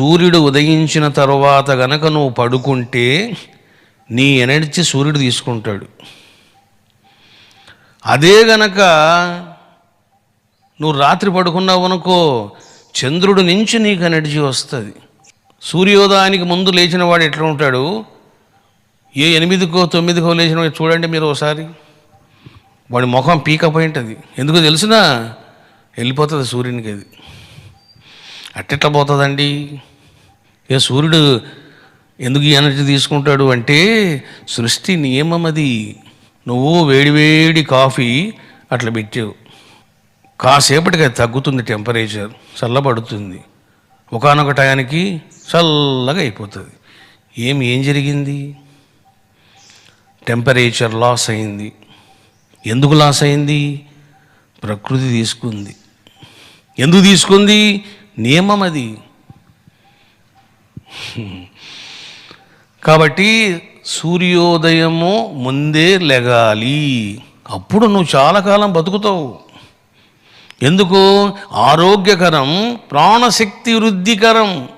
సూర్యుడు ఉదయించిన తర్వాత గనక నువ్వు పడుకుంటే నీ ఎనర్జీ సూర్యుడు తీసుకుంటాడు. అదే గనక నువ్వు రాత్రి పడుకున్నావు అనుకో చంద్రుడి నుంచి నీకు ఎనర్జీ వస్తుంది. సూర్యోదయానికి ముందు లేచిన వాడు ఎట్లా ఉంటాడు? ఏ ఎనిమిదికో తొమ్మిదికో లేచిన వాడు చూడండి మీరు ఒకసారి. వాడి ముఖం పీకపోయి ఉంటుంది ఎందుకు తెలిసినా వెళ్ళిపోతుంది సూర్యునికి అది. అట్టెట్లా పోతుందండి? ఏ సూర్యుడు ఎందుకు ఈ ఎనర్జీ తీసుకుంటాడు అంటే సృష్టి నియమం అది. నువ్వు వేడివేడి కాఫీ అట్లా పెట్టావు. కాసేపటికి అది తగ్గుతుంది టెంపరేచర్ చల్లబడుతుంది. ఒకనొక టయానికి చల్లగా అయిపోతుంది. ఏమి ఏం జరిగింది? టెంపరేచర్ లాస్ అయింది. ఎందుకు లాస్ అయింది? ప్రకృతి తీసుకుంది. ఎందుకు తీసుకుంది? నియమం అది. కాబట్టి సూర్యోదయము ముందే లెగాలి. అప్పుడు నువ్వు చాలా కాలం బతుకుతావు. ఎందుకు? ఆరోగ్యకరం ప్రాణశక్తి వృద్ధికరం.